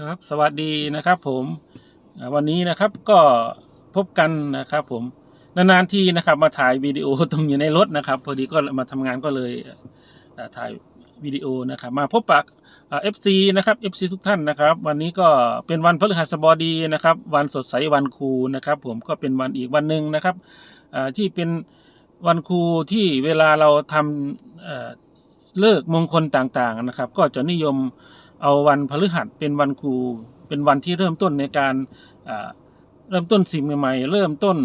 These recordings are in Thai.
ครับสวัสดีนะครับผมวันนี้นะครับก็พบกันนะครับผมนานๆทีนะครับมาถ่ายวิดีโอตรงอยู่ในรถนะครับ พอดีก็มาทำงานก็เลยถ่ายวิดีโอนะครับมาพบปะเอฟซีนะครับเอฟซีทุกท่านนะครับ วันนี้ก็เป็นวันพฤหัสบดีนะครับ วันสดใสวันครูนะครับ ผมก็เป็นวันอีกวันหนึ่งนะครับที่เป็นวันครูที่เวลาเราทำเลิกมงคลต่างๆนะครับ ก็จะนิยม เอาวันพฤหัสเป็นวันครู เป็นวันที่เริ่มต้นในการเริ่มต้นสิ่งใหม่ๆ เริ่มต้น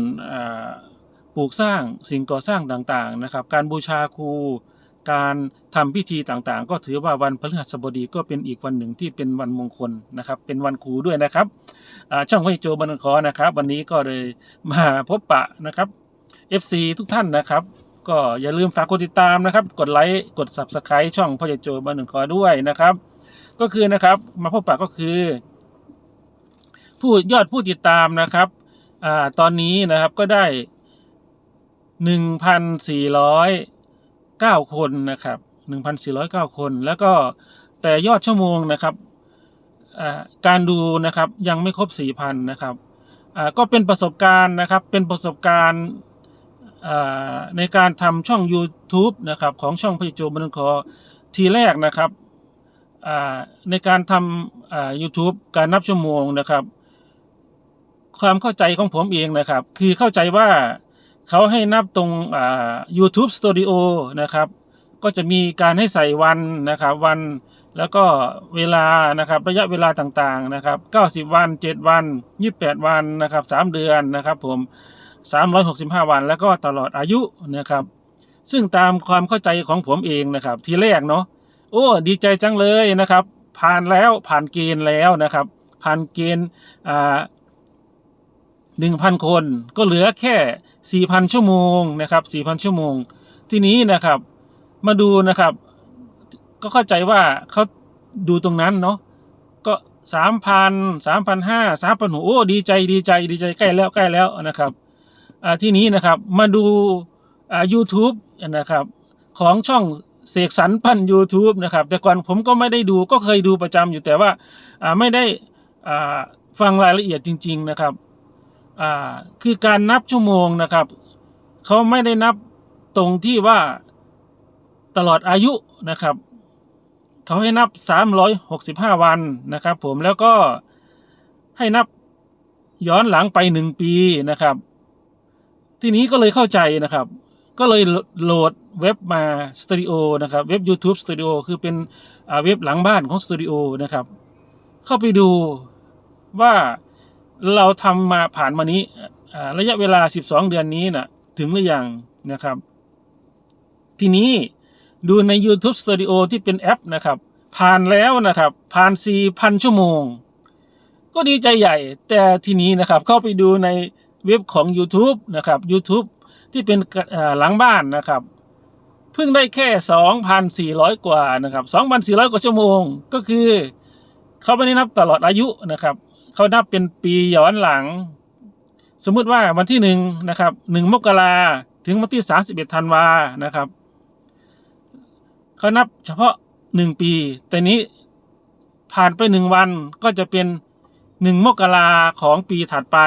ปลูกสร้างสิ่งก่อสร้างต่างๆนะครับ การบูชาครู การทำพิธีต่างๆ ก็ถือว่าวันพฤหัสบดีก็เป็นอีกวันหนึ่งที่เป็นวันมงคลนะครับ เป็นวันครูด้วยนะครับอ่าช่องไวโจบันคอนะครับ วันนี้ก็เลยมาพบปะนะครับ FC ทุกท่านนะครับก็อย่าลืมฝากกดติดตามนะครับ กดไลค์ กด Subscribe ช่องพ่อใหญ่โจบันคอด้วยนะครับ ก็คือนะครับ มาพบปะก็คือ ผู้ยอดผู้ติดตามนะครับอ่าตอนนี้นะครับก็ได้หนึ่งพันสี่ร้อยเก้าคนนะครับหนึ่งพันสี่ร้อยเก้าคน แล้วก็แต่ยอดชั่วโมงนะครับการดูนะครับยังไม่ครบสี่พันนะครับก็เป็นประสบการณ์นะครับเป็นประสบการณ์ในการทำช่อง YouTube นะครับของช่องพจิโจบันคอทีแรกนะครับ ในการทำอ่า YouTube การนับชั่วโมงนะครับ ความเข้าใจของผมเองนะครับ คือเข้าใจว่าเขาให้นับตรงอ่า YouTube Studio นะครับ ก็จะมีการให้ใส่วันนะครับ วันแล้วก็เวลานะครับระยะเวลาต่างๆนะครับ 90 วัน 7 วัน 28 วันนะครับ 3 เดือนนะครับ ผม 365 วันแล้วก็ตลอดอายุนะครับ ซึ่งตามความเข้าใจของผมเองนะครับ ทีแรกเนาะ โอ้ดีใจจังเลยนะครับ ผ่านแล้วผ่านเกณฑ์แล้วนะครับ ผ่านเกณฑ์อ่าหนึ่งพันคนก็เหลือแค่สี่พันชั่วโมงนะครับสี่พันชั่วโมง ทีนี้นะครับมาดูนะครับ ก็เข้าใจว่าเขาดูตรงนั้นเนาะก็สามพันสามพันห้าสามพันหโอ้ดีใจดีใจดีใจใกล้แล้วใกล้แล้วนะครับอ่าที่นี้นะครับมาดูอ่า YouTube นะครับของช่อง เสกสรรพัน YouTube นะครับ แต่ก่อนผมก็ไม่ได้ดูก็เคยดูประจำอยู่แต่ว่าไม่ได้ฟังรายละเอียดจริง ๆนะครับคือการนับชั่วโมงนะครับเขาไม่ได้นับตรงที่ว่าตลอดอายุนะครับเขาให้นับ 365 วันนะครับ ผมแล้วก็ให้นับย้อนหลังไปหนึ่งปีนะครับ ทีนี้ก็เลยเข้าใจนะครับ ก็เลยโหลดเว็บมาสตูดิโอนะครับเว็บ YouTube Studio คือเป็นเว็บหลังบ้านของสตูดิโอนะครับ เข้าไปดูว่าเราทำมาผ่านมานี้ระยะเวลา 12 เดือนนี้นะถึงหรือยังนะครับ ทีนี้ดูใน YouTube Studio ที่เป็นแอปนะครับ ผ่านแล้วนะครับ ผ่าน 4,000 ชั่วโมง ก็ดีใจใหญ่แต่ทีนี้นะครับเข้าไปดูในเว็บของ YouTube นะครับ YouTube ที่เป็นหลังบ้านนะครับเพิ่งได้แค่ 2,400 กว่านะครับ 2,400 กว่าชั่วโมง ก็คือเขาไม่ได้นับตลอดอายุนะครับ เขานับเป็นปีย้อนหลัง สมมุติว่าวันที่หนึ่งนะครับหนึ่งมกราถึงวันที่ 31ธันวานะครับเขานับเฉพาะหนึ่งปี แต่นี้ผ่านไปหนึ่งวันก็จะเป็นหนึ่งมกราของปีถัดไป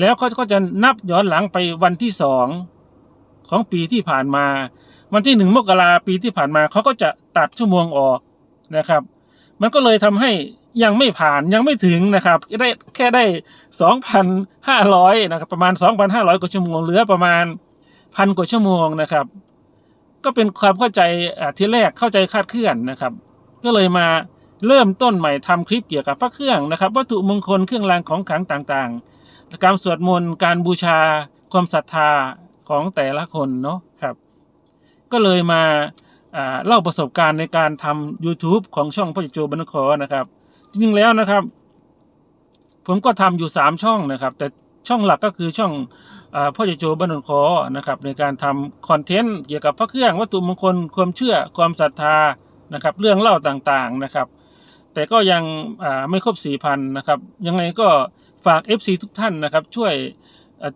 แล้วเขาก็จะนับย้อนหลังไปวันที่สองของปีที่ผ่านมา วันที่หนึ่งมกราปีที่ผ่านมาเขาก็จะตัดชั่วโมงออกนะครับ มันก็เลยทำให้ยังไม่ผ่านยังไม่ถึงนะครับได้แค่ได้สองพันห้าร้อยนะครับประมาณสองพันห้าร้อยกว่าชั่วโมงเหลือประมาณพันกว่าชั่วโมงนะครับ ก็เป็นความเข้าใจอ่าที่แรกเข้าใจคาดเคลื่อนนะครับ ก็เลยมาเริ่มต้นใหม่ทำคลิปเกี่ยวกับพระเครื่องนะครับ วัตถุมงคลเครื่องรางของขลังต่างๆ การสวดมนต์การบูชาความศรัทธาของแต่ละคนเนาะครับ ก็เลยมาเล่าประสบการณ์ในการทำ YouTube ของช่องพ่อโจบันคอนะครับ จริงๆแล้วนะครับ ผมก็ทำอยู่สามช่องนะครับ แต่ช่องหลักก็คือช่องอาพ่อโจบันคอนะครับ ในการทำคอนเทนต์เกี่ยวกับพระเครื่องวัตถุมงคลความเชื่อความศรัทธานะครับ เรื่องเล่าต่างๆนะครับ แต่ก็ยังไม่ครบสี่พันนะครับ ยังไงก็ฝาก FC ทุกท่านนะครับ ช่วย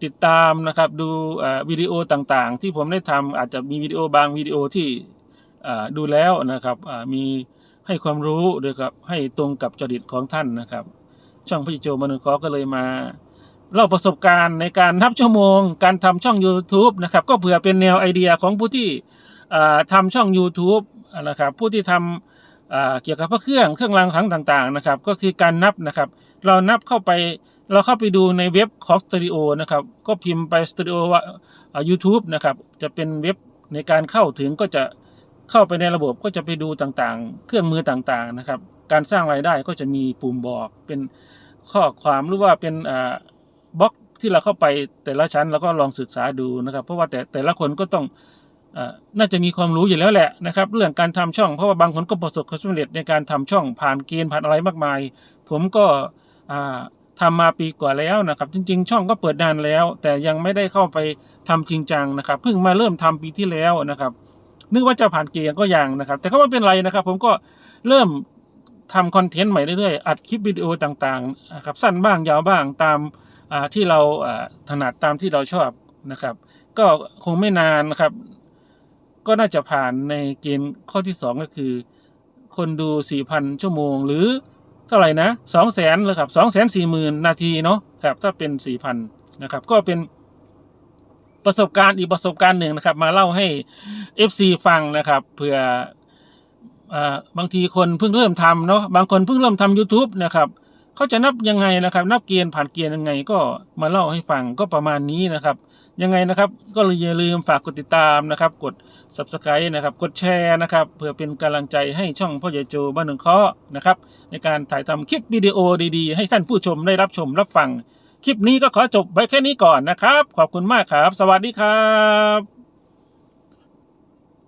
ติดตามนะครับดูวิดีโอต่างๆ ที่ผมได้ทำอาจจะมีวิดีโอบางวิดีโอที่ดูแล้วนะครับมีให้ความรู้ด้วยครับให้ตรงกับจริตของท่านนะครับ ช่องพี่โจมนุษย์ขอก็เลยมาเล่าประสบการณ์ในการนับชั่วโมง การทำช่อง YouTube นะครับก็เผื่อเป็นแนวไอเดียของผู้ที่ทำช่อง YouTube นะครับผู้ที่ทำ เกี่ยวกับพระเครื่องเครื่องรางครั้งต่างๆนะครับ ก็คือการนับนะครับ เรานับเข้าไปเราเข้าไปดูในเว็บของสตูดิโอนะครับ ก็พิมพ์ไปสตูดิโอว่ายูทูบนะครับ จะเป็นเว็บในการเข้าถึงก็จะเข้าไปในระบบก็จะไปดูต่างๆ เครื่องมือต่างๆนะครับ การสร้างรายได้ก็จะมีปุ่มบอก เป็นข้อความหรือว่าเป็นอ่าบล็อกที่เราเข้าไปแต่ละชั้นเราก็ลองศึกษาดูนะครับ เพราะว่าแต่แต่ละคนก็ต้อง น่าจะมีความรู้อยู่แล้วแหละนะครับเรื่องการทำช่องเพราะว่าบางคนก็ประสบความสำเร็จในการทำช่องผ่านเกณฑ์ผ่านอะไรมากมาย ผมก็อ่าทำมาปีกว่าแล้วนะครับ จริง ๆ ช่องก็เปิดนานแล้ว แต่ยังไม่ได้เข้าไปทำจริงจังนะครับ เพิ่งมาเริ่มทำปีที่แล้วนะครับ นึกว่าจะผ่านเกณฑ์ก็ยังนะครับ แต่ก็ไม่เป็นไรนะครับ ผมก็เริ่มทำคอนเทนต์ใหม่เรื่อยๆอัดคลิปวิดีโอต่างๆนะครับสั้นบ้างยาวบ้างตามที่เราถนัดตามที่เราชอบนะครับ ก็คงไม่นานนะครับ ก็น่าจะผ่านในเกณฑ์ข้อที่สองก็คือ คนดูสี่พันชั่วโมง หรือเท่าไหร่นะสองแสนเลยครับสองแสนสี่หมื่นนาทีเนาะครับถ้าเป็นสี่พันนะครับ ก็เป็นประสบการณ์อีกประสบการณ์หนึ่งนะครับ มาเล่าให้ FC ฟังนะครับเผื่ออบางทีคนเพิ่งเริ่มทำเนาะบางคนเพิ่งเริ่มทำ YouTube นะครับเขาจะนับยังไงนะครับ นับเกณฑ์ผ่านเกณฑ์ยังไงก็มาเล่าให้ฟังก็ประมาณนี้นะครับ ยังไงนะครับ ก็อย่าลืมฝากกดติดตามนะครับ กด subscribe นะครับ กดแชร์นะครับ เพื่อเป็นกำลังใจให้ช่องพ่อใหญ่โจบ้านหนึ่งเคาะนะครับ ในการถ่ายทำคลิปวิดีโอดีๆ ให้ท่านผู้ชมได้รับชมรับฟัง คลิปนี้ก็ขอจบไว้แค่นี้ก่อนนะครับ ขอบคุณมากครับ สวัสดีครับ